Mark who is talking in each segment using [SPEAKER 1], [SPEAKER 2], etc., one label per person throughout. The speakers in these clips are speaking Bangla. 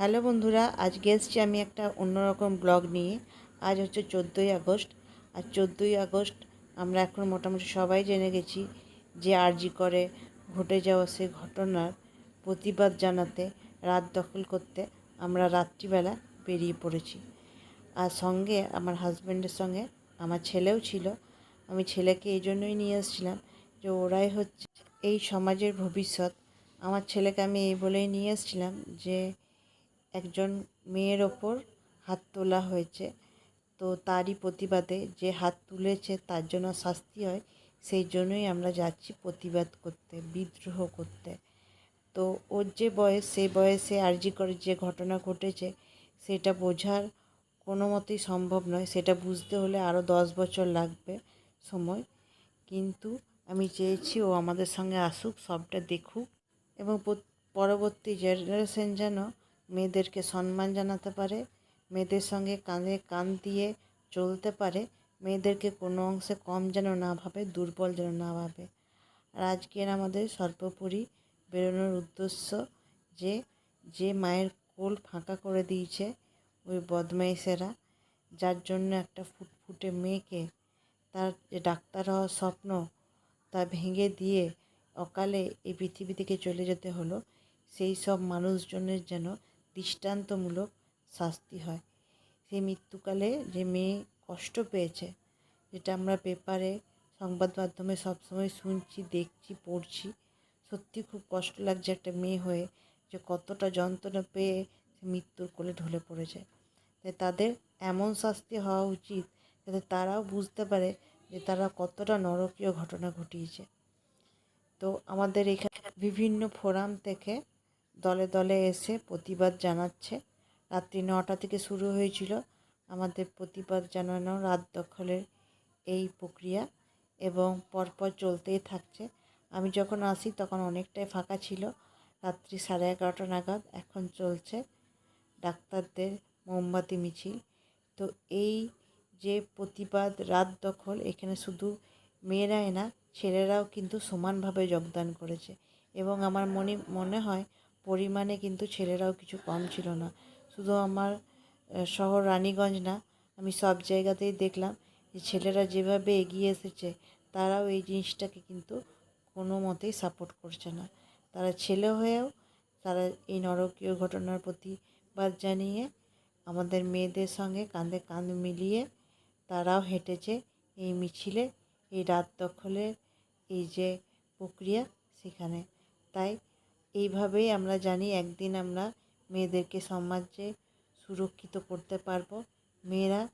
[SPEAKER 1] হ্যালো বন্ধুরা আজকে এসছি আমি একটা অন্যরকম ব্লগ নিয়ে। আজ হচ্ছে চোদ্দোই আগস্ট। আর চোদ্দোই আগস্ট আমরা এখন মোটামুটি সবাই জেনে গেছি যে আরজি করে ঘটে যাওয়া সে ঘটনার প্রতিবাদ জানাতে, রাত দখল করতে আমরা রাত্রিবেলা বেরিয়ে পড়েছি। আর সঙ্গে আমার হাজব্যান্ডের সঙ্গে আমার ছেলেও ছিল। আমি ছেলেকে এই জন্যই নিয়ে এসেছিলাম যে ওরাই হচ্ছে এই সমাজের ভবিষ্যৎ। আমার ছেলেকে আমি এই বলেই নিয়ে এসেছিলাম যে একজন মেয়ের ওপর হাত তোলা হয়েছে। তো তারই প্রতিবাদে যে হাত তুলেছে তার জন্য শাস্তি হয়, সেই জন্যই আমরা যাচ্ছি প্রতিবাদ করতে, বিদ্রোহ করতে। তো ওর যে বয়স সেই বয়সে আরজি করে যে ঘটনা ঘটেছে, সেটা বোঝার কোনো মতেই সম্ভব নয়। সেটা বুঝতে হলে আরও দশ বছর লাগবে সময়। কিন্তু আমি চেয়েছি ও আমাদের সঙ্গে আসুক, সবটা দেখুক এবং পরবর্তী জেনারেশন যেন মেয়েদেরকে সম্মান জানাতে পারে, মেয়েদের সঙ্গে কাঁধে কান দিয়ে চলতে পারে, মেয়েদেরকে কোনো অংশে কম যেন না ভাবে, দুর্বল যেন না ভাবে। আর আজকের আমাদের সর্বোপরি বেরোনোর উদ্দেশ্য যে যে মায়ের কোল ফাঁকা করে দিয়েছে ওই বদমাইশেরা, যার জন্য একটা ফুটফুটে মেয়েকে তার যে ডাক্তার হওয়ার স্বপ্ন তা ভেঙে দিয়ে অকালে এই পৃথিবী থেকে চলে যেতে হলো, সেই সব মানুষজনের যেন দৃষ্টান্তমূলক শাস্তি হয়। সেই মৃত্যুকালে যে মেয়ে কষ্ট পেয়েছে, যেটা আমরা পেপারে, সংবাদ মাধ্যমে সবসময় শুনছি, দেখছি, পড়ছি, সত্যি খুব কষ্ট লাগছে একটা মেয়ে হয়ে যে কতটা যন্ত্রণা পেয়ে সে মৃত্যুর কোলে ঢলে পড়েছে। তাই তাদের এমন শাস্তি হওয়া উচিত যাতে তারাও বুঝতে পারে যে তারা কতটা নরকীয় ঘটনা ঘটিয়েছে। তো আমাদের এখানে বিভিন্ন ফোরাম থেকে দলে দলে এসে প্রতিবাদ জানাচ্ছে। রাত্রি নটা থেকে শুরু হয়েছিল আমাদের প্রতিবাদ জানানো রাত দখলের এই প্রক্রিয়া এবং পরপর চলতেই থাকছে। আমি যখন আসি তখন অনেকটাই ফাঁকা ছিল। রাত্রি সাড়ে এগারোটা নাগাদ এখন চলছে ডাক্তারদের মোমবাতি মিছিল। তো এই যে প্রতিবাদ, রাত দখল এখানে শুধু মেয়েরাই না, ছেলেরাও কিন্তু সমানভাবে যোগদান করেছে। এবং আমার মনে মনে হয় পরিমাণে কিন্তু ছেলেরাও কিছু কম ছিল না। শুধু আমার শহর রানীগঞ্জ না, আমি সব জায়গাতেই দেখলাম যে ছেলেরা যেভাবে এগিয়ে এসেছে, তারাও এই জিনিসটাকে কিন্তু কোনো মতেই সাপোর্ট করছে না। তারা ছেলে হয়েও তারা এই নরকীয় ঘটনার প্রতিবাদ জানিয়ে আমাদের মেয়েদের সঙ্গে কাঁধে কাঁধ মিলিয়ে তারাও হেঁটেছে এই মিছিলে, এই রাত দখলের এই যে প্রক্রিয়া সেখানে। তাই এইভাবেই আমরা জানি একদিন আমরা মেয়েদেরকে সমাজে সুরক্ষিত করতে পারব। মেয়েরা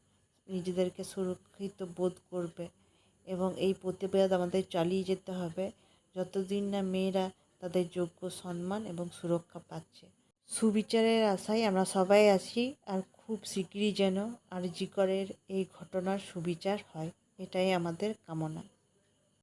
[SPEAKER 1] নিজেদেরকে সুরক্ষিত বোধ করবে এবং এই প্রতিবাদ আমাদের চালিয়ে যেতে হবে। যতদিন না মেয়েরা তাদের যোগ্য সম্মান এবং সুরক্ষা পাচ্ছে। সুবিচারের আশায় আমরা সবাই আছি আর খুব শীঘ্রই যেন আর জিকরের এই ঘটনার সুবিচার হয়। এটাই আমাদের কামনা।